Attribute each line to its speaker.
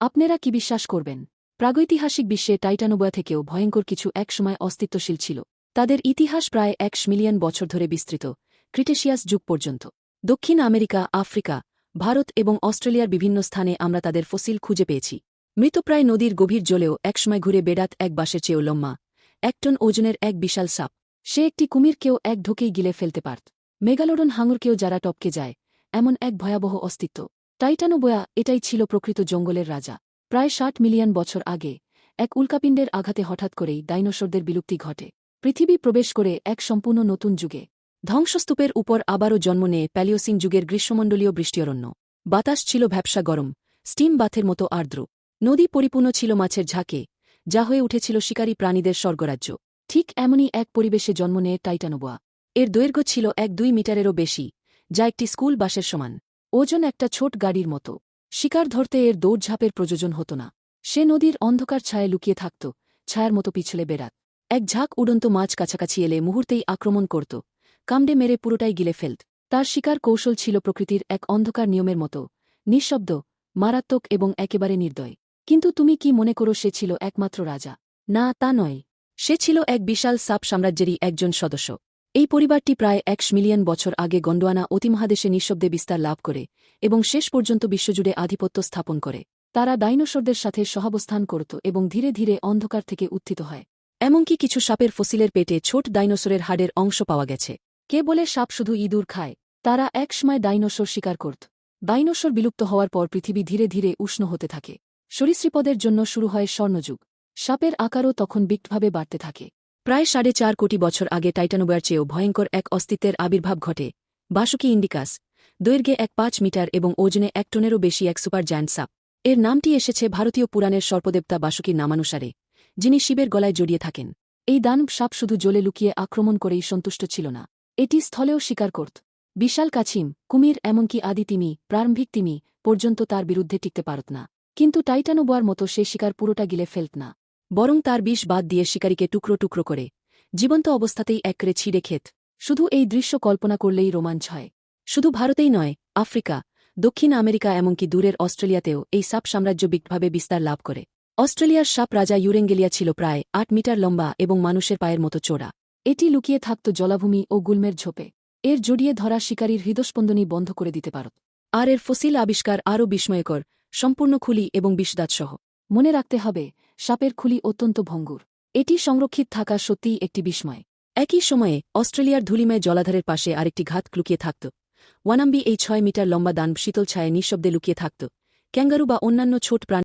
Speaker 1: আপনারা কি বিশ্বাস করবেন? প্রাগৈতিহাসিক বিশ্বে টাইটানোবয়া থেকেও ভয়ঙ্কর কিছু একসময় অস্তিত্বশীল ছিল। তাদের ইতিহাস প্রায় একশ মিলিয়ন বছর ধরে বিস্তৃত, ক্রিটেশিয়াস যুগ পর্যন্ত। দক্ষিণ আমেরিকা, আফ্রিকা, ভারত এবং অস্ট্রেলিয়ার বিভিন্ন স্থানে আমরা তাদের ফসিল খুঁজে পেয়েছি। মৃতপ্রায় নদীর গভীর জলেও একসময় ঘুরে বেড়াত এক বাসের চেয়েও লম্মা এক টন ওজনের এক বিশাল সাপ। সে একটি কুমিরকেও এক ঢোকেই গিলে ফেলতে পারত। মেগালোডন হাঙরকেও যারা টপকে যায়, এমন এক ভয়াবহ অস্তিত্ব। টাইটানোবয়া এটাই ছিল প্রকৃত জঙ্গলের রাজা। প্রায় ষাট মিলিয়ন বছর আগে, এক উল্কাপিণ্ডের আঘাতে হঠাৎ করেই ডাইনোসরদের বিলুপ্তি ঘটে। পৃথিবী প্রবেশ করে এক সম্পূর্ণ নতুন যুগে। ধ্বংসস্তূপের উপর আবারও জন্ম নেয় প্যালিওসিং যুগের গ্রীষ্মমণ্ডলীয় বৃষ্টিঅরণ্য বাতাস ছিল ভ্যাবসা গরম, স্টিম বাথের মতো আর্দ্র। নদী পরিপূর্ণ ছিল মাছের ঝাঁকে, যা হয়ে উঠেছিল শিকারী প্রাণীদের স্বর্গরাজ্য। ঠিক এমনই এক পরিবেশে জন্ম নেয় টাইটানোবোয়া। এর দৈর্ঘ্য ছিল এক দুই মিটারেরও বেশি, যা একটি স্কুল বাসের সমান। ওজন একটা ছোট গাড়ির মতো। শিকার ধরতে এর দৌড়ঝাঁপের প্রযোজন হতো না। সে নদীর অন্ধকার ছায়ে লুকিয়ে থাকত, ছায়ার মতো পিছলে বেড়াত। এক ঝাঁক উড়ন্ত মাছ কাছাকাছি এলে মুহূর্তেই আক্রমণ করত। কামড়ে মেরে পুরোটাই গিলে ফেলত। তার শিকার কৌশল ছিল প্রকৃতির এক অন্ধকার নিয়মের মতো। নিঃশব্দ, মারাত্মক এবং একেবারে নির্দয়। কিন্তু তুমি কি মনে করো সে ছিল একমাত্র রাজা? না, তা নয়। সে ছিল এক বিশাল সাপ সাম্রাজ্যেরই একজন সদস্য। এই পরিবারটি প্রায় একশ মিলিয়ন বছর আগে গন্ডোয়ানা অতিমহাদেশে নিঃশব্দে বিস্তার লাভ করে এবং শেষ পর্যন্ত বিশ্বজুড়ে আধিপত্য স্থাপন করে। তারা ডাইনোসরদের সাথে সহাবস্থান করত এবং ধীরে ধীরে অন্ধকার থেকে উত্থিত হয়। এমনকি কিছু সাপের ফসিলের পেটে ছোট ডাইনোসরের হাড়ের অংশ পাওয়া গেছে। কে বলে সাপ শুধু ইঁদুর খায়? তারা একসময় ডাইনোসর শিকার করত। ডাইনোসর বিলুপ্ত হওয়ার পর পৃথিবী ধীরে ধীরে উষ্ণ হতে থাকে। সরীসৃপদের জন্য শুরু হয় স্বর্ণযুগ। সাপের আকারও তখন বিক্টভাবে বাড়তে থাকে। প্রায় সাড়ে চার কোটি বছর আগে টাইটানোবার চেয়েও ভয়ঙ্কর এক অস্তিত্বের আবির্ভাব ঘটে, বাসুকি ইন্ডিকাস, দৈর্ঘ্যে এক পাঁচ মিটার এবং ওজনে এক টনেরও বেশি এক সুপার জায়ান্ট সাপ। এর নামটি এসেছে ভারতীয় পুরাণের সর্পদেবতা বাসুকির নামানুসারে, যিনি শিবের গলায় জড়িয়ে থাকেন। এই দানব সাপ শুধু জলে লুকিয়ে আক্রমণ করেই সন্তুষ্ট ছিল না। এটি স্থলেও শিকার করত। বিশাল কাছিম, কুমির এমনকি আদি তিমি, প্রারম্ভিক তিমি পর্যন্ত তার বিরুদ্ধে টিকতে পারত না। কিন্তু টাইটানোবোয়ার মতো সে শিকার পুরোটা গিলে ফেলত না। বরং তার বিষ বাদ দিয়ে শিকারীকে টুকরো টুকরো করে, জীবন্ত অবস্থাতেই একরে ছিঁড়ে খেত। শুধু এই দৃশ্য কল্পনা করলেই রোমাঞ্চ হয়। শুধু ভারতেই নয়, আফ্রিকা, দক্ষিণ আমেরিকা এমনকি দূরের অস্ট্রেলিয়াতেও এই সাপ সাম্রাজ্য বিকভাবে বিস্তার লাভ করে। অস্ট্রেলিয়ার সাপ রাজা ইউরেঙ্গেলিয়া ছিল প্রায় আট মিটার লম্বা এবং মানুষের পায়ের মতো চোরা এটি লুকিয়ে থাকত জলাভূমি ও গুলমের ঝোপে। এর জড়িয়ে ধরা শিকারীর হৃদস্পন্দনী বন্ধ করে দিতে পারত। আর এর ফসিল আবিষ্কার আরও বিস্ময়কর, সম্পূর্ণ খুলি এবং বিষদাতসহ। মনে রাখতে হবে সাপের খুলি অত্যন্ত ভঙ্গুর। এটি সংরক্ষিত থাকা সত্যিই একটি বিস্ময়। একই সময়ে, অস্ট্রেলিয়ার ধুলিময় জলাধারের পাশে আরেকটি ঘাত লুকিয়ে থাকত। ওয়ানাম্বি এই ছয় মিটার লম্বা দান শীতল ছায়ে নিঃশব্দে লুকিয়ে থাকত। ক্যাঙ্গারু বা অন্যান্য ছোট প্রাণী